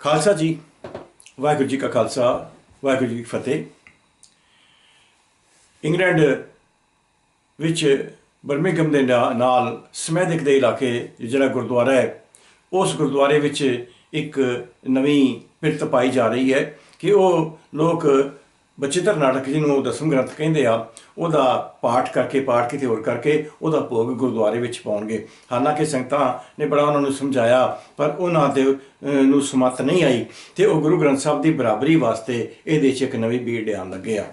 ਖਾਲਸਾ ਜੀ, ਵਾਹਿਗੁਰੂ ਜੀ ਕਾ ਖਾਲਸਾ, ਵਾਹਿਗੁਰੂ ਜੀ ਕੀ ਫਤਿਹ। ਇੰਗਲੈਂਡ ਵਿੱਚ ਬਰਮਿੰਗਮ ਦੇ ਨਾ- ਨਾਲ ਸਮੈਦਿਕ ਦੇ ਇਲਾਕੇ ਜਿਹੜਾ ਗੁਰਦੁਆਰਾ ਹੈ, ਉਸ ਗੁਰਦੁਆਰੇ ਵਿੱਚ ਇੱਕ ਨਵੀਂ ਪਿਰਤ ਪਾਈ ਜਾ ਰਹੀ ਹੈ ਕਿ ਉਹ ਲੋਕ ਬਚਿੱਤਰ ਨਾਟਕ ਜਿਹਨੂੰ ਉਹ ਦਸਮ ਗ੍ਰੰਥ ਕਹਿੰਦੇ ਆ, ਉਹਦਾ ਪਾਠ ਕਰਕੇ, ਪਾਠ ਕਿਤੇ ਹੋਰ ਕਰਕੇ ਉਹਦਾ ਭੋਗ ਗੁਰਦੁਆਰੇ ਵਿੱਚ ਪਾਉਣਗੇ। ਹਾਲਾਂਕਿ ਸੰਗਤਾਂ ਨੇ ਬੜਾ ਉਹਨਾਂ ਨੂੰ ਸਮਝਾਇਆ, ਪਰ ਉਹਨਾਂ ਦੇ ਨੂੰ ਸਮਤ ਨਹੀਂ ਆਈ ਤੇ ਉਹ ਗੁਰੂ ਗ੍ਰੰਥ ਸਾਹਿਬ ਦੀ ਬਰਾਬਰੀ ਵਾਸਤੇ ਇਹਦੇ 'ਚ ਇੱਕ ਨਵੀਂ ਬੀੜ ਲਿਆਉਣ ਲੱਗੇ ਆ।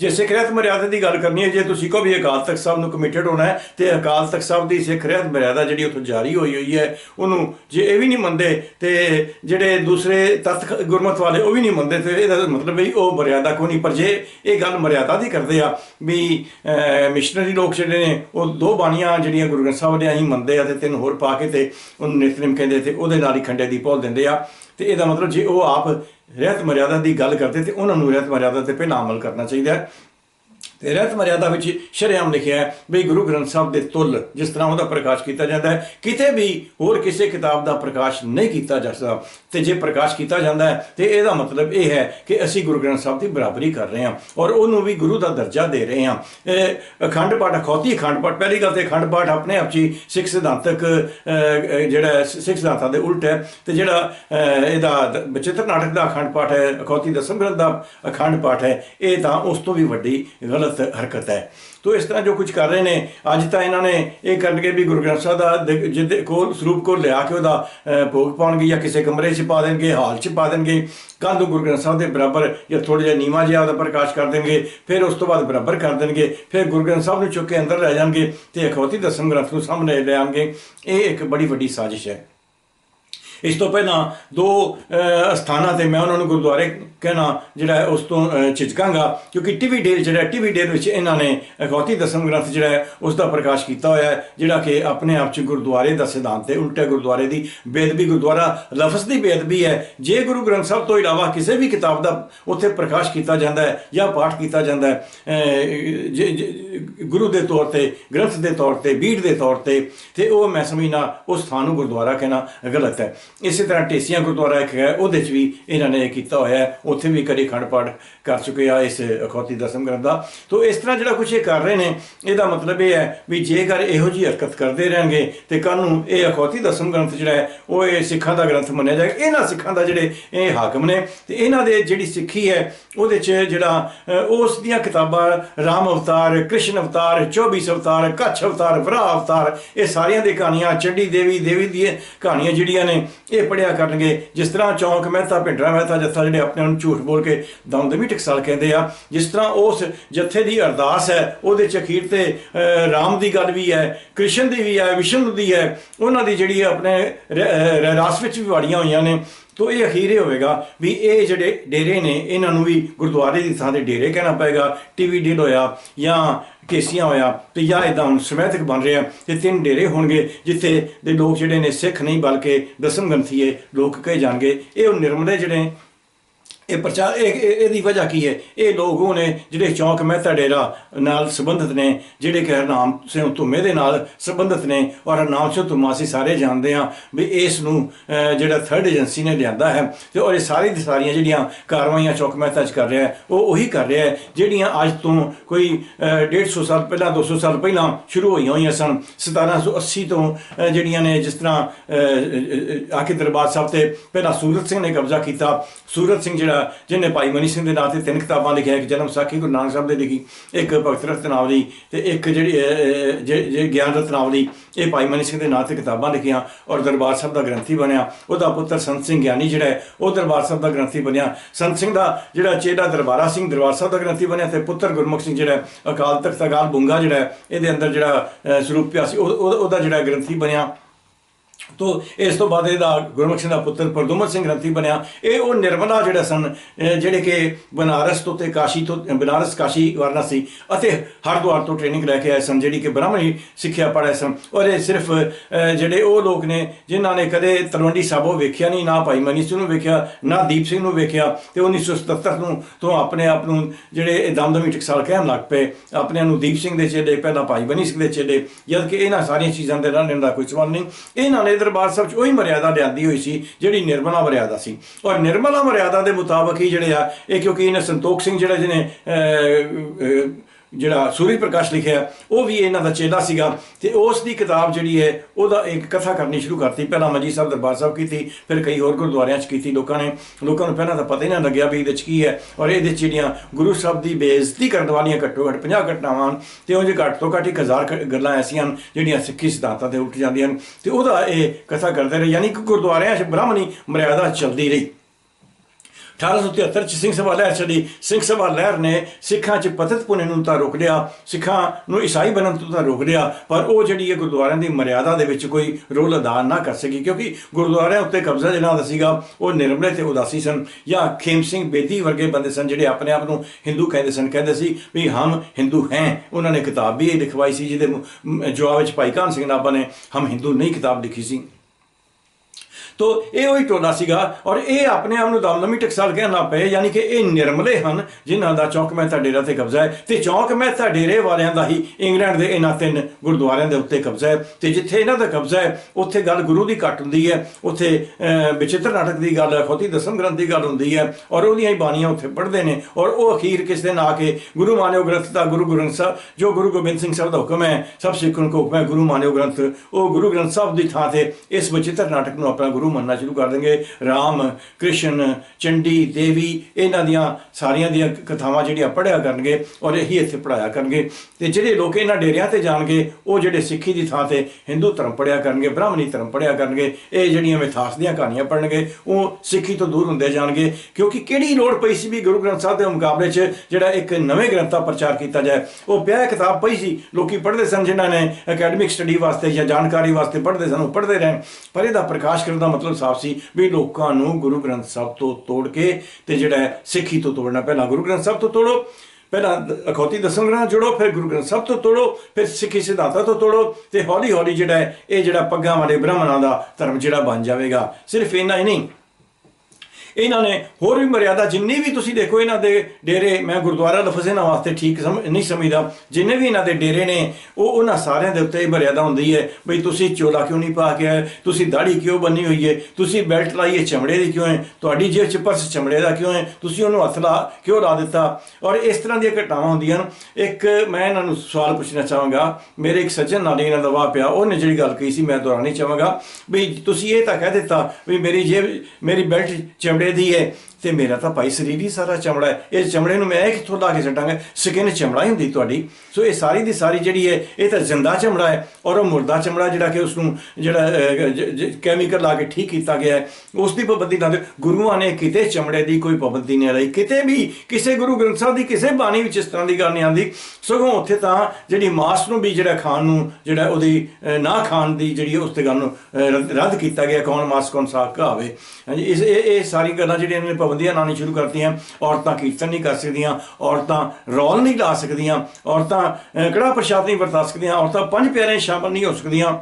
ਜੇ ਸਿੱਖ ਰਹਿਤ ਮਰਿਆਦਾ ਦੀ ਗੱਲ ਕਰਨੀ ਹੈ, ਜੇ ਤੁਸੀਂ ਕਹੋ ਵੀ ਅਕਾਲ ਤਖਤ ਸਾਹਿਬ ਨੂੰ ਕਮਿਟਡ ਹੋਣਾ ਹੈ, ਤੇ ਅਕਾਲ ਤਖਤ ਸਾਹਿਬ ਦੀ ਸਿੱਖ ਰਹਿਤ ਮਰਿਆਦਾ ਜਿਹੜੀ ਉੱਥੋਂ ਜਾਰੀ ਹੋਈ ਹੋਈ ਹੈ, ਉਹਨੂੰ ਜੇ ਇਹ ਵੀ ਨਹੀਂ ਮੰਨਦੇ, ਤੇ ਜਿਹੜੇ ਦੂਸਰੇ ਤਖਤ ਗੁਰਮਤ ਵਾਲੇ ਉਹ ਵੀ ਨਹੀਂ ਮੰਨਦੇ, ਤੇ ਇਹਦਾ ਮਤਲਬ ਵੀ ਉਹ ਮਰਿਆਦਾ ਕੋਈ ਨਹੀਂ। ਪਰ ਜੇ ਇਹ ਗੱਲ ਮਰਿਆਦਾ ਦੀ ਕਰਦੇ ਆ, ਵੀ ਮਿਸ਼ਨਰੀ ਲੋਕ ਜਿਹੜੇ ਨੇ, ਉਹ ਦੋ ਬਾਣੀਆਂ ਜਿਹੜੀਆਂ ਗੁਰੂ ਗ੍ਰੰਥ ਸਾਹਿਬ ਦੇ ਅਸੀਂ ਮੰਨਦੇ ਆ, ਤੇ ਤਿੰਨ ਹੋਰ ਪਾ ਕੇ ਤੇ ਉਹਨੂੰ ਨਿਤਨੇਮ ਕਹਿੰਦੇ ਤੇ ਉਹਦੇ ਨਾਲ ਹੀ ਖੰਡੇ ਦੀ ਭੋਲ ਦਿੰਦੇ ਆ, ਤੇ ਇਹਦਾ ਮਤਲਬ ਜੇ ਉਹ ਆਪ ਰਹਿਤ ਮਰਿਆਦਾ ਦੀ ਗੱਲ ਕਰਦੇ ਤੇ ਉਹਨਾਂ ਨੂੰ ਰਹਿਤ ਮਰਿਆਦਾ ਤੇ ਪਹਿਲਾਂ ਅਮਲ ਕਰਨਾ ਚਾਹੀਦਾ ਹੈ। ਤੇ ਰਹਿਤ ਮਰਿਆਦਾ ਵਿੱਚ ਸ਼ਰੇਆਮ ਲਿਖਿਆ ਹੈ ਵੀ ਗੁਰੂ ਗ੍ਰੰਥ ਸਾਹਿਬ ਦੇ ਤੁਲ ਜਿਸ ਤਰ੍ਹਾਂ ਉਹਦਾ ਪ੍ਰਕਾਸ਼ ਕੀਤਾ ਜਾਂਦਾ ਹੈ, ਕਿਤੇ ਵੀ ਹੋਰ ਕਿਸੇ ਕਿਤਾਬ ਦਾ ਪ੍ਰਕਾਸ਼ ਨਹੀਂ ਕੀਤਾ ਜਾ ਸਕਦਾ। ਤੇ ਜੇ ਪ੍ਰਕਾਸ਼ ਕੀਤਾ ਜਾਂਦਾ ਹੈ, ਤੇ ਇਹਦਾ ਮਤਲਬ ਇਹ ਹੈ ਕਿ ਅਸੀਂ ਗੁਰੂ ਗ੍ਰੰਥ ਸਾਹਿਬ ਦੀ ਬਰਾਬਰੀ ਕਰ ਰਹੇ ਹਾਂ ਔਰ ਉਹਨੂੰ ਵੀ ਗੁਰੂ ਦਾ ਦਰਜਾ ਦੇ ਰਹੇ ਹਾਂ। ਅਖੰਡ ਪਾਠ, ਅਖੌਤੀ ਅਖੰਡ ਪਾਠ, ਪਹਿਲੀ ਗੱਲ ਤੇ ਅਖੰਡ ਪਾਠ ਆਪਣੇ ਆਪ 'ਚ ਹੀ ਸਿੱਖ ਸਿਧਾਂਤਕ ਜਿਹੜਾ ਸਿੱਖ ਸਿਧਾਂਤਾਂ ਦੇ ਉਲਟ ਹੈ ਤੇ ਜਿਹੜਾ ਇਹਦਾ ਦ- ਬਚਿੱਤਰ ਨਾਟਕ ਦਾ ਅਖੰਡ ਪਾਠ ਹੈ, ਅਖੌਤੀ ਦਸਮ ਗ੍ਰੰਥ ਦਾ ਅਖੰਡ ਪਾਠ ਹੈ, ਇਹ ਤਾਂ ਉਸ ਤੋਂ ਵੀ ਵੱਡੀ ਗਲਤ ਹਰਕਤ ਹੈ। ਤੋ ਇਸ ਤਰ੍ਹਾਂ ਜੋ ਕੁਝ ਕਰ ਰਹੇ ਨੇ, ਅੱਜ ਤਾਂ ਇਹਨਾਂ ਨੇ ਇਹ ਕਰਨਗੇ ਵੀ ਗੁਰੂ ਗ੍ਰੰਥ ਸਾਹਿਬ ਦਾ ਦ- ਜਿਹਦੇ ਕੋਲ, ਸਰੂਪ ਕੋਲ ਲਿਆ ਕੇ ਉਹਦਾ ਭੋਗ ਪਾਉਣਗੇ ਜਾਂ ਕਿਸੇ ਕਮਰੇ 'ਚ ਪਾ ਦੇਣਗੇ, ਹਾਲ 'ਚ ਪਾ ਦੇਣਗੇ, ਕੱਲ੍ਹ ਨੂੰ ਗੁਰੂ ਗ੍ਰੰਥ ਸਾਹਿਬ ਦੇ ਬਰਾਬਰ ਜਾਂ ਥੋੜਾ ਜਿਹਾ ਨੀਵਾਂ ਜਿਹਾ ਉਹਦਾ ਪ੍ਰਕਾਸ਼ ਕਰ ਦੇਣਗੇ, ਫਿਰ ਉਸ ਤੋਂ ਬਾਅਦ ਬਰਾਬਰ ਕਰ ਦੇਣਗੇ, ਫਿਰ ਗੁਰੂ ਗ੍ਰੰਥ ਸਾਹਿਬ ਨੂੰ ਚੁੱਕ ਕੇ ਅੰਦਰ ਲੈ ਜਾਣਗੇ ਤੇ ਅਖੌਤੀ ਦਸਮ ਗ੍ਰੰਥ ਨੂੰ ਸਾਹਮਣੇ ਲੈ ਆਣਗੇ ਇਹ ਇੱਕ ਬੜੀ ਵੱਡੀ ਸਾਜ਼ਿਸ਼ ਹੈ। ਇਸ ਤੋਂ ਪਹਿਲਾਂ ਦੋ ਅਹ, ਸਥਾਨਾਂ ਤੇ ਮੈਂ ਉਹਨਾਂ ਨੂੰ ਗੁਰਦੁਆਰੇ ਕਹਿਣਾ ਜਿਹੜਾ ਉਸ ਤੋਂ ਅਹ, ਝਿਜਕਾਂਗਾ ਕਿਉਂਕਿ ਟੀਵੀ ਡੇਲ ਜਿਹੜਾ ਟੀਵੀ ਡੇਲ ਵਿੱਚ ਇਹਨਾਂ ਨੇ ਅਖੌਤੀ ਦਸਮ ਗ੍ਰੰਥ ਜਿਹੜਾ ਹੈ ਉਸ ਦਾ ਪ੍ਰਕਾਸ਼ ਕੀਤਾ ਹੋਇਆ ਹੈ ਜਿਹੜਾ ਕਿ ਆਪਣੇ ਆਪ 'ਚ ਗੁਰਦੁਆਰੇ ਦਾ ਸਿਧਾਂਤ ਹੈ ਉਲਟਾ ਗੁਰਦੁਆਰੇ ਦੀ ਬੇਦਬੀ ਗੁਰਦੁਆਰਾ ਲਫ਼ਜ਼ ਦੀ ਬੇਦਬੀ ਹੈ। ਜੇ ਗੁਰੂ ਗ੍ਰੰਥ ਸਾਹਿਬ ਤੋਂ ਇਲਾਵਾ ਕਿਸੇ ਵੀ ਕਿਤਾਬ ਦਾ ਉੱਥੇ ਪ੍ਰਕਾਸ਼ ਕੀਤਾ ਜਾਂਦਾ ਹੈ ਜਾਂ ਪਾਠ ਕੀਤਾ ਜਾਂਦਾ ਹੈ ਗੁਰੂ ਦੇ ਤੌਰ ਤੇ ਗ੍ਰੰਥ ਦੇ ਤੌਰ ਤੇ ਬੀੜ ਦੇ ਤੌਰ ਤੇ ਤੇ ਉਹ ਮੈਂ ਸਮਝਣਾ ਉਸ ਥਾਂ ਨੂੰ ਗੁਰਦੁਆਰਾ ਕਹਿਣਾ ਗਲਤ ਹੈ। ਇਸੇ ਤਰ੍ਹਾਂ ਢੇਸੀਆਂ ਗੁਰਦੁਆਰਾ ਇੱਕ ਹੈ, ਉਹਦੇ 'ਚ ਵੀ ਇਹਨਾਂ ਨੇ ਇਹ ਕੀਤਾ ਹੋਇਆ ਉੱਥੇ ਵੀ ਕਰੀ ਖੰਡ ਪਾਠ ਕਰ ਚੁੱਕੇ ਆ ਇਸ ਅਖੌਤੀ ਦਸਮ ਗ੍ਰੰਥ ਦਾ। ਤੋਂ ਇਸ ਤਰ੍ਹਾਂ ਜਿਹੜਾ ਕੁਝ ਇਹ ਕਰ ਰਹੇ ਨੇ, ਇਹਦਾ ਮਤਲਬ ਇਹ ਹੈ ਵੀ ਜੇਕਰ ਇਹੋ ਜਿਹੀ ਹਰਕਤ ਕਰਦੇ ਰਹਿਣਗੇ, ਤੇ ਕੱਲ ਨੂੰ ਇਹ ਅਖੌਤੀ ਦਸਮ ਗ੍ਰੰਥ ਜਿਹੜਾ ਹੈ, ਉਹ ਇਹ ਸਿੱਖਾਂ ਦਾ ਗ੍ਰੰਥ ਮੰਨਿਆ ਜਾਏਗਾ। ਇਹਨਾਂ ਸਿੱਖਾਂ ਦਾ ਜਿਹੜੇ ਇਹ ਹਾਕਮ ਨੇ, ਤੇ ਇਹਨਾਂ ਦੇ ਜਿਹੜੀ ਸਿੱਖੀ ਹੈ, ਉਹਦੇ 'ਚ ਜਿਹੜਾ ਉਸ ਦੀਆਂ ਕਿਤਾਬਾਂ, ਰਾਮ ਅਵਤਾਰ, ਕ੍ਰਿਸ਼ਨ ਅਵਤਾਰ 24 ਅਵਤਾਰ, ਕੱਛ ਅਵਤਾਰ ਵਰਾ ਅਵਤਾਰ, ਇਹ ਸਾਰੀਆਂ ਦੀ ਕਹਾਣੀਆਂ, ਚੰਡੀ ਦੇਵੀ ਦੇਵੀ ਦੀਆਂ ਕਹਾਣੀਆਂ ਜਿਹੜੀਆਂ ਨੇ ਇਹ ਪੜਿਆ ਕਰਨਗੇ। ਜਿਸ ਤਰ੍ਹਾਂ ਚੌਂਕ ਮਹਿਤਾ ਭਿੰਡਰਾ ਮਹਿਤਾ ਜੱਥਾ ਜਿਹੜੇ ਆਪਣੇ ਨੂੰ ਝੂਠ ਬੋਲ ਕੇ ਦਮਦਮੀ ਟਕਸਾਲ ਕਹਿੰਦੇ ਆ, ਜਿਸ ਤਰ੍ਹਾਂ ਉਸ ਜੱਥੇ ਦੀ ਅਰਦਾਸ ਹੈ, ਉਹਦੇ ਚ ਅਖੀਰ ਤੇ ਰਾਮ ਦੀ ਗੱਲ ਵੀ ਹੈ, ਕ੍ਰਿਸ਼ਨ ਦੀ ਵੀ ਹੈ, ਵਿਸ਼ਨੂੰ ਦੀ ਹੈ, ਉਹਨਾਂ ਦੀ ਜਿਹੜੀ ਆਪਣੇ ਰ- ਰਾਸ ਵਿੱਚ ਵੀ ਵਾੜੀਆਂ ਹੋਈਆਂ ਨੇ। ਤੋ ਇਹ ਅਖੀਰੇ ਹੋਵੇਗਾ ਵੀ ਇਹ ਜਿਹੜੇ ਡੇਰੇ ਨੇ, ਇਹਨਾਂ ਨੂੰ ਵੀ ਗੁਰਦੁਆਰੇ ਦੀ ਥਾਂ ਤੇ ਡੇਰੇ ਕਹਿਣਾ ਪਏਗਾ, ਟੀਵੀ ਡੇਲ ਹੋਇਆ ਜਾਂ ਕੇਸੀਆਂ ਹੋਇਆ, ਤੇ ਜਾਂ ਇਦਾਂ ਹੁਣ ਸਮੈਤਿਕ ਬਣ ਰਿਹਾ ਤੇ ਤਿੰਨ ਡੇਰੇ ਹੋਣਗੇ, ਜਿੱਥੇ ਦੇ ਲੋਕ ਜਿਹੜੇ ਨੇ ਸਿੱਖ ਨਹੀਂ, ਬਲਕਿ ਦਸਮ ਗ੍ਰੰਥੀਏ ਲੋਕ ਕਹੇ ਜਾਣਗੇ। ਇਹ ਉਹ ਨਿਰਮਲੇ ਜਿਹੜੇ ਇਹ ਪ੍ਰਚਾਰ ਇਹ ਇਹਦੀ ਵਜ੍ਹਾ ਕੀ ਹੈ? ਇਹ ਲੋਕ ਉਹ ਨੇ ਜਿਹੜੇ ਚੌਂਕ ਮਹਿਤਾ ਡੇਰਾ ਨਾਲ ਸੰਬੰਧਿਤ ਨੇ ਜਿਹੜੇ ਕਿ ਹਰਨਾਮ ਸਿੰਘ ਧੁੰਮੇ ਦੇ ਨਾਲ ਸੰਬੰਧਿਤ ਨੇ ਔਰ ਹਰਨਾਮ ਸਿੰਘ ਧੁੰਮਾ ਅਸੀਂ ਸਾਰੇ ਜਾਣਦੇ ਹਾਂ ਵੀ ਇਸ ਨੂੰ ਜਿਹੜਾ ਥਰਡ ਏਜੰਸੀ ਨੇ ਲਿਆਂਦਾ ਹੈ ਤੇ ਔਰ ਇਹ ਸਾਰੀ ਦੀ ਸਾਰੀਆਂ ਜਿਹੜੀਆਂ ਕਾਰਵਾਈਆਂ ਚੌਂਕ ਮਹਿਤਾ 'ਚ ਕਰ ਰਿਹਾ ਹੈ ਉਹ ਉਹੀ ਕਰ ਰਿਹਾ ਹੈ ਜਿਹੜੀਆਂ ਅੱਜ ਤੋਂ ਕੋਈ ਅਹ, 150 ਸਾਲ ਪਹਿਲਾਂ 200 ਸਾਲ ਪਹਿਲਾਂ ਸ਼ੁਰੂ ਹੋਈਆਂ ਹੋਈਆਂ ਸਨ। 1780 ਤੋਂ ਜਿਹੜੀਆਂ ਨੇ ਜਿਸ ਤਰ੍ਹਾਂ ਅਹ, ਦਰਬਾਰ ਸਾਹਿਬ ਤੇ ਪਹਿਲਾਂ ਸੂਰਤ ਸਿੰਘ ਨੇ ਕਬਜ਼ਾ ਕੀਤਾ। ਸੂਰਤ ਸਿੰਘ ਜਿਹੜਾ ਜਿਹਨੇ ਭਾਈ ਮਨੀ ਸਿੰਘ ਦੇ ਨਾਂ ਤੇ ਤਿੰਨ ਕਿਤਾਬਾਂ ਲਿਖੀਆਂ ਇੱਕ ਜਨਮ ਸਾਖੀ ਗੁਰੂ ਨਾਨਕ ਸਾਹਿਬ ਦੇ ਲਿਖੀ ਇੱਕ ਭਗਤ ਰਤਨਾਵਲੀ ਤੇ ਇੱਕ ਜਿਹੜੀ ਅਹ, ਅਹ, ਜੇ ਜੇ ਗਿਆਨ ਰਤਨਾਵਲੀ ਇਹ ਭਾਈ ਮਨੀ ਸਿੰਘ ਦੇ ਨਾਂ ਤੇ ਕਿਤਾਬਾਂ ਲਿਖੀਆਂ ਔਰ ਦਰਬਾਰ ਸਾਹਿਬ ਦਾ ਗ੍ਰੰਥੀ ਬਣਿਆ। ਉਹਦਾ ਪੁੱਤਰ ਸੰਤ ਸਿੰਘ ਗਿਆਨੀ ਜਿਹੜਾ ਹੈ ਉਹ ਦਰਬਾਰ ਸਾਹਿਬ ਦਾ ਗ੍ਰੰਥੀ ਬਣਿਆ। ਸੰਤ ਸਿੰਘ ਦਾ ਜਿਹੜਾ ਚੇਲਾ ਦਰਬਾਰਾ ਸਿੰਘ ਦਰਬਾਰ ਸਾਹਿਬ ਦਾ ਗ੍ਰੰਥੀ ਬਣਿਆ ਤੇ ਪੁੱਤਰ ਗੁਰਮੁਖ ਸਿੰਘ ਜਿਹੜਾ ਅਕਾਲ ਤਖਤ ਅਕਾਲ ਬੁੰਗਾ ਜਿਹੜਾ ਇਹਦੇ ਅੰਦਰ ਜਿਹੜਾ ਸਰੂਪ ਪਿਆ ਸੀ ਉਹ- ਉਹਦਾ ਜਿਹੜਾ ਗ੍ਰੰਥੀ ਬਣਿਆ। ਤੋ ਇਸ ਤੋਂ ਬਾਅਦ ਇਹਦਾ ਗੁਰਮੁਖ ਸਿੰਘ ਦਾ ਪੁੱਤਰ ਪ੍ਰਦੁਮਨ ਸਿੰਘ ਗ੍ਰੰਥੀ ਬਣਿਆ। ਇਹ ਉਹ ਨਿਰਮਲਾ ਜਿਹੜਾ ਸਨ ਜਿਹੜੇ ਕਿ ਬਨਾਰਸ ਤੋਂ ਤੇ ਕਾਸ਼ੀ ਤੋਂ ਬਨਾਰਸ ਕਾਸ਼ੀ ਵਾਰਾਣਸੀ ਅਤੇ ਹਰਿਦੁਆਰ ਤੋਂ ਟ੍ਰੇਨਿੰਗ ਲੈ ਕੇ ਆਏ ਸਨ, ਜਿਹੜੀ ਕਿ ਬ੍ਰਾਹਮਣੀ ਸਿੱਖਿਆ ਪੜ੍ਹਾਏ ਸਨ। ਔਰ ਇਹ ਸਿਰਫ ਜਿਹੜੇ ਉਹ ਲੋਕ ਨੇ, ਜਿਨ੍ਹਾਂ ਨੇ ਕਦੇ ਤਲਵੰਡੀ ਸਾਬੋ ਵੇਖਿਆ ਨਹੀਂ, ਨਾ ਭਾਈ ਮਨੀ ਸਿੰਘ ਨੂੰ ਵੇਖਿਆ, ਨਾ ਦੀਪ ਸਿੰਘ ਨੂੰ ਵੇਖਿਆ ਤੇ 1977 ਨੂੰ ਤੋਂ ਆਪਣੇ ਆਪ ਨੂੰ ਜਿਹੜੇ ਦਮਦਮੀ ਟਕਸਾਲ ਕਹਿਣ ਲੱਗ ਪਏ। ਆਪਣੇ ਨੂੰ ਦੀਪ ਸਿੰਘ ਦੇ ਚੇਲੇ, ਪਹਿਲਾਂ ਭਾਈ ਬਨੀ ਸਿੰਘ ਦੇ ਚੇਲੇ ਜਦ ਕਿ ਇਹਨਾਂ ਸਾਰੀਆਂ ਚੀਜ਼ਾਂ ਦੇ ਨਾਲ ਇਹਨਾਂ ਦਾ ਕੋਈ ਸਬੰਧ ਨਹੀਂ। ਇਹਨਾਂ ਨੇ ਸੱਚੇ ਦਰਬਾਰ ਸਾਹਿਬ 'ਚ ਉਹੀ ਮਰਿਆਦਾ ਲਿਆਂਦੀ ਹੋਈ ਸੀ ਜਿਹੜੀ ਨਿਰਮਲਾ ਮਰਿਆਦਾ ਸੀ। ਔਰ ਨਿਰਮਲਾ ਮਰਿਆਦਾ ਦੇ ਮੁਤਾਬਕ ਹੀ ਜਿਹੜੇ ਆ ਇਹ ਕਿਉਂਕਿ ਇਹਨੇ ਸੰਤੋਖ ਸਿੰਘ ਜਿਹੜਾ ਜਿਹਨੇ ਅਹ, ਜਿਹੜਾ ਸੂਰਜ ਪ੍ਰਕਾਸ਼ ਲਿਖਿਆ, ਉਹ ਵੀ ਇਹਨਾਂ ਦਾ ਚੇਲਾ ਸੀਗਾ ਤੇ ਉਸ ਦੀ ਕਿਤਾਬ ਜਿਹੜੀ ਹੈ, ਉਹਦਾ ਇੱਕ ਕਥਾ ਕਰਨੀ ਸ਼ੁਰੂ ਕਰਤੀ। ਪਹਿਲਾਂ ਮੰਜੀ ਸਾਹਿਬ ਦਰਬਾਰ ਸਾਹਿਬ ਕੀਤੀ, ਫਿਰ ਕਈ ਹੋਰ ਗੁਰਦੁਆਰਿਆਂ 'ਚ ਕੀਤੀ ਲੋਕਾਂ ਨੇ। ਲੋਕਾਂ ਨੂੰ ਪਹਿਲਾਂ ਤਾਂ ਪਤਾ ਹੀ ਨਾ ਲੱਗਿਆ ਵੀ ਇਹਦੇ 'ਚ ਕੀ ਹੈ। ਔਰ ਇਹਦੇ 'ਚ ਜਿਹੜੀਆਂ ਗੁਰੂ ਸਾਹਿਬ ਦੀ ਬੇਇੱਜ਼ਤੀ ਕਰਨ ਵਾਲੀਆਂ ਘੱਟੋ ਘੱਟ 50 ਘਟਨਾਵਾਂ ਹਨ ਤੇ ਉਹ ਜੇ ਘੱਟ ਤੋਂ ਘੱਟ 1000 ਕ- ਗੱਲਾਂ ਐਸੀਆਂ ਹਨ ਜਿਹੜੀਆਂ ਸਿੱਖੀ ਸਿਧਾਂਤਾਂ ਤੇ ਉਲਟ ਜਾਂਦੀਆਂ ਹਨ ਤੇ ਉਹਦਾ ਇਹ ਕਥਾ ਕਰਦੇ ਰਹੇ। ਯਾਨੀ ਕਿ ਗੁਰਦੁਆਰਿਆਂ 'ਚ ਬ੍ਰਾਹਮਣੀ ਮਰਿਆਦਾ ਚੱਲਦੀ ਰਹੀ। 1873 ਚ ਸਿੰਘ ਸਭਾ ਲਹਿਰ ਚੱਲੀ। ਸਿੰਘ ਸਭਾ ਲਹਿਰ ਨੇ ਸਿੱਖਾਂ ਚ ਪਤਿਤ ਪੁਨੇ ਨੂੰ ਤਾਂ ਰੋਕ ਲਿਆ, ਸਿੱਖਾਂ ਨੂੰ ਈਸਾਈ ਬਣਨ ਤੋਂ ਤਾਂ ਰੋਕ ਲਿਆ, ਪਰ ਉਹ ਜਿਹੜੀ ਹੈ ਗੁਰਦੁਆਰਿਆਂ ਦੀ ਮਰਿਆਦਾ ਦੇ ਵਿੱਚ ਕੋਈ ਰੋਲ ਅਦਾ ਨਾ ਕਰ ਸਕੀ, ਕਿਉਂਕਿ ਗੁਰਦੁਆਰਿਆਂ ਉੱਤੇ ਕਬਜ਼ਾ ਜਿਹਨਾਂ ਦਾ ਸੀਗਾ, ਉਹ ਨਿਰਮਲੇ ਤੇ ਉਦਾਸੀ ਸਨ, ਜਾਂ ਖੇਮ ਸਿੰਘ ਬੇਦੀ ਵਰਗੇ ਬੰਦੇ ਸਨ ਜਿਹੜੇ ਆਪਣੇ ਆਪ ਨੂੰ ਹਿੰਦੂ ਕਹਿੰਦੇ ਸਨ। ਕਹਿੰਦੇ ਸੀ ਵੀ ਹਮ ਹਿੰਦੂ ਹੈ। ਉਹਨਾਂ ਨੇ ਕਿਤਾਬ ਵੀ ਇਹ ਲਿਖਵਾਈ ਸੀ, ਜਿਹਦੇ ਮੁ- ਜਵਾਬ ਵਿੱਚ ਭਾਈ ਕਾਨ ਸਿੰਘ ਨਾਭਾ ਨੇ, ਹਮ ਹਿੰਦੂ ਨਹੀਂ ਕਿਤਾਬ ਲਿਖੀ ਸੀ। ਤੋ ਇਹ ਉਹੀ ਟੋਲਾ ਸੀਗਾ ਔਰ ਇਹ ਆਪਣੇ ਆਪ ਨੂੰ ਦਮਦਮੀ ਟਕਸਾਲ ਕਹਿਣਾ ਪਏ ਯਾਨੀ ਕਿ ਇਹ ਨਿਰਮਲੇ ਹਨ ਜਿਨ੍ਹਾਂ ਦਾ ਚੌਕ ਮਹਿਤਾ ਡੇਰਾ ਤੇ ਕਬਜ਼ਾ ਹੈ। ਤੇ ਚੌਕ ਮਹਿਤਾ ਡੇਰੇ ਵਾਲਿਆਂ ਦਾ ਹੀ ਇੰਗਲੈਂਡ ਦੇ ਇਹਨਾਂ ਤਿੰਨ ਗੁਰਦੁਆਰਿਆਂ ਦੇ ਉੱਤੇ ਕਬਜ਼ਾ ਹੈ। ਤੇ ਜਿੱਥੇ ਇਹਨਾਂ ਦਾ ਕਬਜ਼ਾ ਹੈ ਉੱਥੇ ਗੱਲ ਗੁਰੂ ਦੀ ਘੱਟ ਹੁੰਦੀ ਹੈ। ਉੱਥੇ ਅਹ, ਵਿਚਿੱਤਰ ਨਾਟਕ ਦੀ ਗੱਲ ਖੋਤੀ ਦਸਮ ਗ੍ਰੰਥ ਦੀ ਗੱਲ ਹੁੰਦੀ ਹੈ ਔਰ ਉਹਦੀਆਂ ਹੀ ਬਾਣੀਆਂ ਉੱਥੇ ਪੜ੍ਹਦੇ ਨੇ ਔਰ ਉਹ ਅਖੀਰ ਕਿਸ ਦਿਨ ਆ ਕੇ ਗੁਰੂ ਮਾਨਿਓ ਗ੍ਰੰਥ ਦਾ ਗੁਰੂ ਗ੍ਰੰਥ ਸਾਹਿਬ ਜੋ ਗੁਰੂ ਗੋਬਿੰਦ ਸਿੰਘ ਸਾਹਿਬ ਦਾ ਹੁਕਮ ਹੈ ਸਭ ਸਿੱਖਣ ਨੂੰ ਹੁਕਮ ਹੈ ਗੁਰੂ ਮਾਨਿਓ ਗ੍ਰੰਥ ਉਹ ਗੁਰੂ ਗ੍ਰੰਥ ਸਾਹਿਬ ਦੀ ਥਾਂ ਤੇ ਇਸ ਵਿਚਿੱਤਰ ਨਾਟਕ ਨੂੰ ਆਪਣਾ ਗੁਰੂ ਮੰਨਣਾ ਸ਼ੁਰੂ ਕਰ ਦੇਣਗੇ। ਰਾਮ, ਕ੍ਰਿਸ਼ਨ, ਚੰਡੀ, ਦੇਵੀ, ਇਹਨਾਂ ਦੀਆਂ, ਸਾਰੀਆਂ ਦੀਆਂ ਕਥਾਵਾਂ ਜਿਹੜੀਆਂ ਪੜ੍ਹਿਆ ਕਰਨਗੇ ਔਰ ਇਹੀ ਇੱਥੇ ਪੜਾਇਆ ਕਰਨਗੇ। ਤੇ ਜਿਹੜੇ ਲੋਕ ਇਹਨਾਂ ਡੇਰਿਆਂ ਤੇ ਜਾਣਗੇ, ਉਹ ਜਿਹੜੇ ਸਿੱਖੀ ਦੀ ਥਾਂ ਤੇ ਹਿੰਦੂ ਧਰਮ ਪੜ੍ਹਿਆ ਕਰਨਗੇ, ਬ੍ਰਾਹਮਣੀ ਧਰਮ ਪੜ੍ਹਿਆ ਕਰਨਗੇ, ਇਹ ਜਿਹੜੀਆਂ ਮਿਥਾਸ ਦੀਆਂ ਕਹਾਣੀਆਂ ਪੜ੍ਹਨਗੇ, ਉਹ ਸਿੱਖੀ ਤੋਂ ਦੂਰ ਹੁੰਦੇ ਜਾਣਗੇ। ਕਿਉਂਕਿ ਕਿਹੜੀ ਲੋੜ ਪਈ ਸੀ ਵੀ ਗੁਰੂ ਗ੍ਰੰਥ ਸਾਹਿਬ ਦੇ ਮੁਕਾਬਲੇ 'ਚ ਜਿਹੜਾ ਇੱਕ ਨਵੇਂ ਗ੍ਰੰਥ ਦਾ ਪ੍ਰਚਾਰ ਕੀਤਾ ਜਾਏ? ਉਹ ਪਿਆ ਕਿਤਾਬ ਪਈ ਸੀ, ਲੋਕੀ ਪੜ੍ਹਦੇ ਸਨ ਜਿਨ੍ਹਾਂ ਨੇ ਅਕੈਡਮਿਕ ਸਟੱਡੀ ਵਾਸਤੇ ਜਾਂ ਜਾਣਕਾਰੀ ਵਾਸਤੇ ਪੜ੍ਹਦੇ ਸਨ, ਉਹ ਪੜ੍ਹਦੇ ਰਹੇ ਪਰ ਇਹਦਾ ਪ੍ਰਕਾਸ਼ ਕਰਨ ਦਾ ਮਤਲਬ ਸਾਫ਼ ਸੀ ਵੀ ਲੋਕਾਂ ਨੂੰ ਗੁਰੂ ਗ੍ਰੰਥ ਸਾਹਿਬ ਤੋਂ ਤੋੜ ਕੇ ਤੇ ਜਿਹੜਾ ਹੈ ਸਿੱਖੀ ਤੋਂ ਤੋੜਨਾ। ਪਹਿਲਾਂ ਗੁਰੂ ਗ੍ਰੰਥ ਸਾਹਿਬ ਤੋਂ ਤੋੜੋ, ਪਹਿਲਾਂ ਅਖੌਤੀ ਦਸਮ ਗ੍ਰੰਥ ਜੋੜੋ, ਫਿਰ ਗੁਰੂ ਗ੍ਰੰਥ ਸਾਹਿਬ ਤੋਂ ਤੋੜੋ, ਫਿਰ ਸਿੱਖੀ ਸਿਧਾਂਤਾਂ ਤੋਂ ਤੋੜੋ ਤੇ ਹੌਲੀ ਹੌਲੀ ਜਿਹੜਾ ਹੈ ਇਹ ਜਿਹੜਾ ਪੱਗਾਂ ਵਾਲੇ ਬ੍ਰਾਹਮਣਾਂ ਦਾ ਧਰਮ ਜਿਹੜਾ ਬਣ ਜਾਵੇਗਾ। ਸਿਰਫ ਇੰਨਾ ਹੀ ਨਹੀਂ ਇਹਨਾਂ ਨੇ ਹੋਰ ਵੀ ਮਰਿਆਦਾ, ਜਿੰਨੀ ਵੀ ਤੁਸੀਂ ਦੇਖੋ ਇਹਨਾਂ ਦੇ ਡੇਰੇ, ਮੈਂ ਗੁਰਦੁਆਰਾ ਲਫ਼ਜ਼ ਇਹਨਾਂ ਵਾਸਤੇ ਠੀਕ ਸਮਝ, ਨਹੀਂ ਸਮਝਦਾ। ਜਿੰਨੇ ਵੀ ਇਹਨਾਂ ਦੇ ਡੇਰੇ ਨੇ, ਉਹ ਉਹਨਾਂ ਸਾਰਿਆਂ ਦੇ ਉੱਤੇ ਇਹ ਮਰਿਆਦਾ ਹੁੰਦੀ ਹੈ। ਬਈ ਤੁਸੀਂ ਚੋਲਾ ਕਿਉਂ ਨਹੀਂ ਪਾ ਕੇ ਆਏ? ਤੁਸੀਂ ਦਾੜੀ ਕਿਉਂ ਬੰਨੀ ਹੋਈ ਹੈ? ਤੁਸੀਂ ਬੈਲਟ ਲਾਈ ਹੈ, ਚਮੜੇ ਦੀ ਕਿਉਂ ਹੈ? ਤੁਹਾਡੀ ਜੇਬ 'ਚ ਪਰਸ ਚਮੜੇ ਦਾ ਕਿਉਂ ਹੈ? ਤੁਸੀਂ ਉਹਨੂੰ ਹੱਥ ਲਾ, ਕਿਉਂ ਲਾ ਦਿੱਤਾ? ਔਰ ਇਸ ਤਰ੍ਹਾਂ ਦੀਆਂ ਘਟਨਾਵਾਂ ਹੁੰਦੀਆਂ ਹਨ। ਇੱਕ ਮੈਂ ਇਹਨਾਂ ਨੂੰ ਸਵਾਲ ਪੁੱਛਣਾ ਚਾਹਾਂਗਾ। ਮੇਰੇ ਇੱਕ ਸੱਜਣ ਨਾਲ ਇਹਨਾਂ ਦਾ ਵਾਹ ਪਿਆ। ਉਹਨੇ ਜਿਹੜੀ ਗੱਲ ਕਹੀ ਸੀ, ਮੈਂ ਦੁਹਰਾਣੀ ਚਾਹਾਂਗਾ। ਵੀ ਤੁਸੀਂ ਇਹ ਤਾਂ ਕਹਿ ਦਿੱਤਾ ਵੀ ਮੇਰੀ ਜੇਬ, ਮੇਰੀ ਬੈਲਟ ਚਮੜੇ ਦੀ ਹੈ। ਤੇ ਮੇਰਾ ਤਾਂ ਭਾਈ ਸਰੀਰ ਹੀ ਸਾਰਾ ਚਮੜਾ ਹੈ। ਇਹ ਚਮੜੇ ਨੂੰ ਮੈਂ ਕਿੱਥੋਂ ਲਾ ਕੇ ਛੱਡਾਂਗਾ? ਸਕਿਨ ਚਮੜਾ ਹੀ ਹੁੰਦੀ ਤੁਹਾਡੀ। ਸੋ ਇਹ ਸਾਰੀ ਦੀ ਸਾਰੀ ਜਿਹੜੀ ਹੈ, ਇਹ ਤਾਂ ਜ਼ਿੰਦਾ ਚਮੜਾ ਹੈ ਔਰ ਉਹ ਮੁਰਦਾ ਚਮੜਾ ਜਿਹੜਾ ਕਿ ਉਸ ਨੂੰ ਜਿਹੜਾ ਕੈਮੀਕਲ ਲਾ ਕੇ ਠੀਕ ਕੀਤਾ ਗਿਆ ਹੈ। ਉਸ ਦੀ ਪਾਬੰਦੀ ਲਾਉਂਦੇ ਗੁਰੂਆਂ ਨੇ ਕਿਤੇ ਚਮੜੇ ਦੀ ਕੋਈ ਪਾਬੰਦੀ ਨਹੀਂ ਲਾਈ। ਕਿਤੇ ਵੀ ਕਿਸੇ ਗੁਰੂ ਗ੍ਰੰਥ ਸਾਹਿਬ ਦੀ ਕਿਸੇ ਬਾਣੀ ਵਿੱਚ ਇਸ ਤਰ੍ਹਾਂ ਦੀ ਗੱਲ ਨਹੀਂ ਆਉਂਦੀ। ਸਗੋਂ ਉੱਥੇ ਤਾਂ ਜਿਹੜੀ ਮਾਸ ਨੂੰ ਵੀ ਜਿਹੜਾ ਖਾਣ ਨੂੰ, ਜਿਹੜਾ ਉਹਦੀ ਨਾ ਖਾਣ ਦੀ ਜਿਹੜੀ ਉਸ ਤੇ ਗੱਲ ਨੂੰ ਰੱਦ- ਰੱਦ ਕੀਤਾ ਗਿਆ ਕੌਣ, ਮਾਸ ਕੌਣ ਸਾਗ ਕਹਾਵੇ। ਹਾਂਜੀ, ਇਸ, ਇਹ ਸਾਰੀ ਗੱਲਾਂ ਜਿਹੜੀਆਂ ਨੇ ਪਾਬੰਦੀਆਂ ਲਾਉਣੀ ਸ਼ੁਰੂ ਕਰਤੀਆਂ ਔਰਤਾਂ ਕੀਰਤਨ ਨਹੀਂ ਕਰ ਸਕਦੀਆਂ ਔਰਤਾਂ ਰੌਲ ਨਹੀਂ ਲਾ ਸਕਦੀਆਂ ਔਰਤਾਂ ਅਹ, ਪ੍ਰਸ਼ਾਦ ਨਹੀਂ ਵਰਤਾ ਸਕਦੀਆਂ ਔਰਤਾਂ ਪੰਜ ਪਿਆਰੇ 'ਚ ਸ਼ਾਮਲ ਨਹੀਂ ਹੋ ਸਕਦੀਆਂ।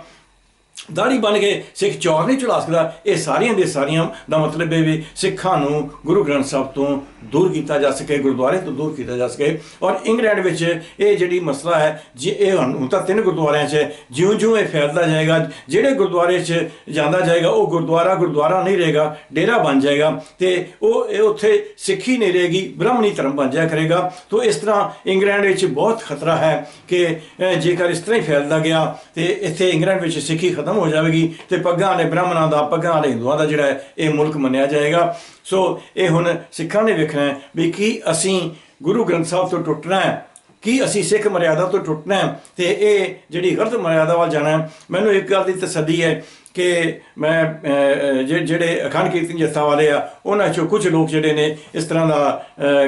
ਦਾੜੀ ਬਣ ਕੇ ਸਿੱਖ ਚੌਰ ਨਹੀਂ ਚੜਾ ਸਕਦਾ। ਇਹ ਸਾਰੀਆਂ ਦੇ ਸਾਰੀਆਂ ਦਾ ਮਤਲਬ ਇਹ ਵੀ ਸਿੱਖਾਂ ਨੂੰ ਗੁਰੂ ਗ੍ਰੰਥ ਸਾਹਿਬ ਤੋਂ ਦੂਰ ਕੀਤਾ ਜਾ ਸਕੇ, ਗੁਰਦੁਆਰੇ ਤੋਂ ਦੂਰ ਕੀਤਾ ਜਾ ਸਕੇ। ਔਰ ਇੰਗਲੈਂਡ ਵਿੱਚ ਇਹ ਜਿਹੜੀ ਮਸਲਾ ਹੈ, ਜੇ, ਇਹ ਹੁਣ ਤਾਂ ਤਿੰਨ ਗੁਰਦੁਆਰਿਆਂ 'ਚ ਜਿਉਂ-ਜਿਉਂ ਇਹ ਫੈਲਦਾ ਜਾਏਗਾ। ਜਿਹੜੇ ਗੁਰਦੁਆਰੇ 'ਚ ਜਾਂਦਾ ਜਾਏਗਾ, ਉਹ ਗੁਰਦੁਆਰਾ ਗੁਰਦੁਆਰਾ ਨਹੀਂ ਰਹੇਗਾ, ਡੇਰਾ ਬਣ ਜਾਏਗਾ ਤੇ ਉਹ, ਇਹ ਉੱਥੇ ਸਿੱਖੀ ਨਹੀਂ ਰਹੇਗੀ, ਬ੍ਰਾਹਮਣੀ ਧਰਮ ਬਣ ਜਾਇਆ ਕਰੇਗਾ। ਤੋਂ ਇਸ ਤਰ੍ਹਾਂ ਇੰਗਲੈਂਡ ਵਿੱਚ ਬਹੁਤ ਖਤਰਾ ਹੈ ਕਿ ਜੇਕਰ ਇਸ ਤਰ੍ਹਾਂ ਹੀ ਫੈਲਦਾ ਗਿਆ ਤੇ ਇੱਥੇ ਇੰਗਲੈਂਡ ਵਿੱਚ ਸਿੱਖੀ ਖਤਮ ਹੋ ਜਾਵੇਗੀ ਤੇ ਪੱਗਾਂ ਵਾਲੇ ਬ੍ਰਾਹਮਣਾਂ ਦਾ ਪੱਗਾਂ ਵਾਲੇ ਹਿੰਦੂਆਂ ਦਾ ਜਿਹੜਾ ਹੈ ਇਹ ਮੁਲਕ ਮੰਨਿਆ ਜਾਏਗਾ। ਸੋ ਇਹ ਹੁਣ ਸਿੱਖਾਂ ਨੇ ਵੇਖਣਾ ਹੈ ਵੀ ਕੀ ਅਸੀਂ ਗੁਰੂ ਗ੍ਰੰਥ ਸਾਹਿਬ ਤੋਂ ਟੁੱਟਣਾ ਹੈ, ਕੀ ਅਸੀਂ ਸਿੱਖ ਮਰਿਆਦਾ ਤੋਂ ਟੁੱਟਣਾ ਹੈ ਤੇ ਇਹ ਜਿਹੜੀ ਗਲਤ ਮਰਿਆਦਾ ਵੱਲ ਜਾਣਾ ਮੈਨੂੰ ਇੱਕ ਗੱਲ ਦੀ ਤਸੱਲੀ ਹੈ ਕਿ ਮੈਂ ਜਿਹੜੇ ਅਖੰਡ ਕੀਰਤਨ ਜੱਥਾ ਵਾਲੇ ਆ, ਉਹਨਾਂ ਚੋਂ ਕੁਝ ਲੋਕ ਜਿਹੜੇ ਨੇ ਇਸ ਤਰ੍ਹਾਂ ਦਾ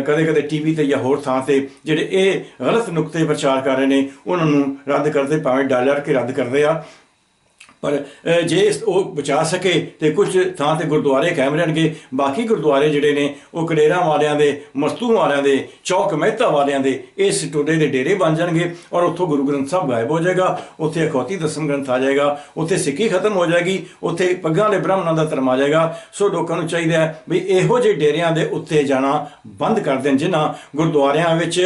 ਕਦੇ ਕਦੇ ਟੀਵੀ ਤੇ ਜਾਂ ਹੋਰ ਥਾਂ ਤੇ ਜਿਹੜੇ ਇਹ ਗਲਤ ਨੁਕਤੇ ਪ੍ਰਚਾਰ ਕਰ ਰਹੇ ਨੇ, ਉਹਨਾਂ ਨੂੰ ਰੱਦ ਕਰਦੇ, ਭਾਵੇਂ ਡਾਲਰ ਕੇ ਰੱਦ ਕਰਦੇ ਆ। ਪਰ ਜੇ ਉਹ ਬਚਾ ਸਕੇ ਤੇ ਕੁਝ ਥਾਂ ਤੇ ਗੁਰਦੁਆਰੇ ਕਾਇਮ ਰਹਿਣਗੇ। ਬਾਕੀ ਗੁਰਦੁਆਰੇ ਜਿਹੜੇ ਨੇ, ਉਹ ਕਡੇਰਾਂ ਵਾਲਿਆਂ ਦੇ, ਮਸਤੂ ਵਾਲਿਆਂ ਦੇ, ਚੌਕ ਮਹਿਤਾ ਵਾਲਿਆਂ ਦੇ, ਇਸ ਟੋਡੇ ਦੇ ਡੇਰੇ ਬਣ ਜਾਣਗੇ ਔਰ ਉੱਥੋਂ ਗੁਰੂ ਗ੍ਰੰਥ ਸਾਹਿਬ ਗਾਇਬ ਹੋ ਜਾਏਗਾ, ਉੱਥੇ ਅਖੌਤੀ ਦਸਮ ਗ੍ਰੰਥ ਆ ਜਾਏਗਾ, ਉੱਥੇ ਸਿੱਖੀ ਖਤਮ ਹੋ ਜਾਏਗੀ, ਉੱਥੇ ਪੱਗਾਂ ਵਾਲੇ ਬ੍ਰਾਹਮਣਾਂ ਦਾ ਧਰਮ ਆ ਜਾਏਗਾ। ਸੋ ਲੋਕਾਂ ਨੂੰ ਚਾਹੀਦਾ ਹੈ ਵੀ ਇਹੋ ਜਿਹੇ ਡੇਰਿਆਂ ਦੇ ਉੱਤੇ ਜਾਣਾ ਬੰਦ ਕਰ ਦੇਣ, ਜਿਨ੍ਹਾਂ ਗੁਰਦੁਆਰਿਆਂ ਵਿੱਚ,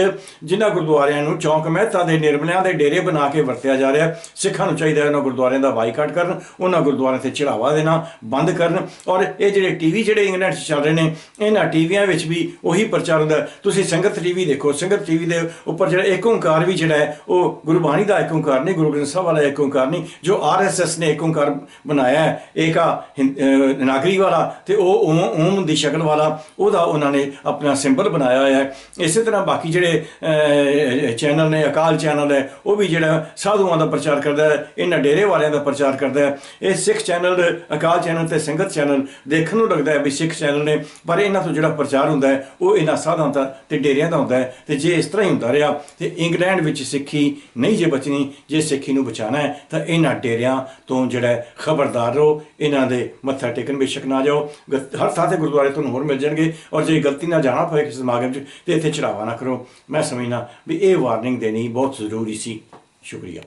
ਜਿਨ੍ਹਾਂ ਗੁਰਦੁਆਰਿਆਂ ਨੂੰ ਚੌਕ ਮਹਿਤਾ ਦੇ ਨਿਰਮਲਿਆਂ ਦੇ ਡੇਰੇ ਬਣਾ ਕੇ ਵਰਤਿਆ ਜਾ ਰਿਹਾ ਸਿੱਖਾਂ ਨੂੰ ਚਾਹੀਦਾ ਹੈ ਉਹਨਾਂ ਗੁਰਦੁਆਰਿਆਂ ਦਾ ਬਾਈਕਾਟ ਸਟਾਰਟ ਕਰਨ, ਉਹਨਾਂ ਗੁਰਦੁਆਰਿਆਂ ਤੇ ਚੜਾਵਾ ਦੇਣਾ, ਬੰਦ ਕਰਨ ਔਰ ਇਹ ਜਿਹੜੇ ਟੀਵੀ ਜਿਹੜੇ ਇੰਗਲੈਂਡ 'ਚ ਚੱਲ ਰਹੇ ਨੇ, ਇਹਨਾਂ ਟੀਵੀਆਂ ਵਿੱਚ ਵੀ ਉਹੀ ਪ੍ਰਚਾਰ ਹੁੰਦਾ। ਤੁਸੀਂ ਸੰਗਤ ਟੀਵੀ ਦੇਖੋ, ਸੰਗਤ ਟੀਵੀ ਦੇ ਉੱਪਰ ਜਿਹੜਾ ਏਕ ਓੰਕਾਰ ਵੀ ਜਿਹੜਾ ਹੈ, ਉਹ ਗੁਰਬਾਣੀ ਦਾ ਇੱਕ ਓੰਕਾਰ ਨਹੀਂ, ਗੁਰੂ ਗ੍ਰੰਥ ਸਾਹਿਬ ਵਾਲਾ ਇੱਕ ਓੰਕਾਰ ਨਹੀਂ, ਜੋ ਆਰਐਸਐਸ ਨੇ ਏਕ ਓੰਕਾਰ ਬਣਾਇਆ ਹੈ, ਏਕਾ ਨਾਗਰੀ ਵਾਲਾ ਤੇ ਉਹ ਓਮ ਓਮ ਦੀ ਸ਼ਕਲ ਵਾਲਾ, ਉਹਦਾ ਉਹਨਾਂ ਨੇ ਆਪਣਾ ਸਿੰਬਲ ਬਣਾਇਆ ਹੋਇਆ ਹੈ। ਇਸੇ ਤਰ੍ਹਾਂ ਬਾਕੀ ਜਿਹੜੇ ਚੈਨਲ ਨੇ, ਅਕਾਲ ਚੈਨਲ ਹੈ, ਉਹ ਵੀ ਜਿਹੜਾ ਸਾਧੂਆਂ ਦਾ ਪ੍ਰਚਾਰ ਕਰਦਾ ਹੈ, ਇਹਨਾਂ ਡੇਰੇ ਵਾਲਿਆਂ ਦਾ ਪ੍ਰਚਾਰ ਕਰਦਾ ਹੈ। ਇਹ ਸਿੱਖ ਚੈਨਲ, ਅਕਾਲ ਚੈਨਲ ਤੇ ਸੰਗਤ ਚੈਨਲ ਦੇਖਣ ਨੂੰ ਲੱਗਦਾ ਹੈ ਵੀ ਸਿੱਖ ਚੈਨਲ ਨੇ, ਪਰ ਇਹਨਾਂ ਤੋਂ ਜਿਹੜਾ ਪ੍ਰਚਾਰ ਹੁੰਦਾ ਹੈ, ਉਹ ਇਹਨਾਂ ਸਾਧਾਂ ਦਾ ਤੇ ਡੇਰਿਆਂ ਦਾ ਹੁੰਦਾ ਹੈ। ਤੇ ਜੇ ਇਸ ਤਰ੍ਹਾਂ ਹੀ ਹੁੰਦਾ ਰਿਹਾ ਤੇ ਇੰਗਲੈਂਡ ਵਿੱਚ ਸਿੱਖੀ ਨਹੀਂ ਜੇ ਬਚਣੀ, ਜੇ ਸਿੱਖੀ ਨੂੰ ਬਚਾਣਾ ਹੈ, ਤਾਂ ਇਹਨਾਂ ਡੇਰਿਆਂ ਤੋਂ ਜਿਹੜਾ ਖਬਰਦਾਰ ਰਹੋ, ਇਹਨਾਂ ਦੇ ਮੱਥਾ ਟੇਕਣ ਬੇਸ਼ੱਕ ਨਾ ਜਾਓ। ਗ- ਹਰ ਥਾਂ ਤੇ ਗੁਰਦੁਆਰੇ ਤੁਹਾਨੂੰ ਹੋਰ ਮਿਲ ਜਾਣਗੇ ਔਰ ਜੇ ਗਲਤੀ ਨਾਲ ਜਾਣਾ ਪਵੇ ਕਿਸੇ ਸਮਾਗਮ 'ਚ, ਤੇ ਇੱਥੇ ਚੜਾਵਾ ਨਾ ਕਰੋ। ਮੈਂ ਸਮਝਣਾ ਵੀ ਇਹ ਵਾਰਨਿੰਗ ਦੇਣੀ ਬਹੁਤ ਜ਼ਰੂਰੀ ਸੀ। ਸ਼ੁਕਰੀਆ।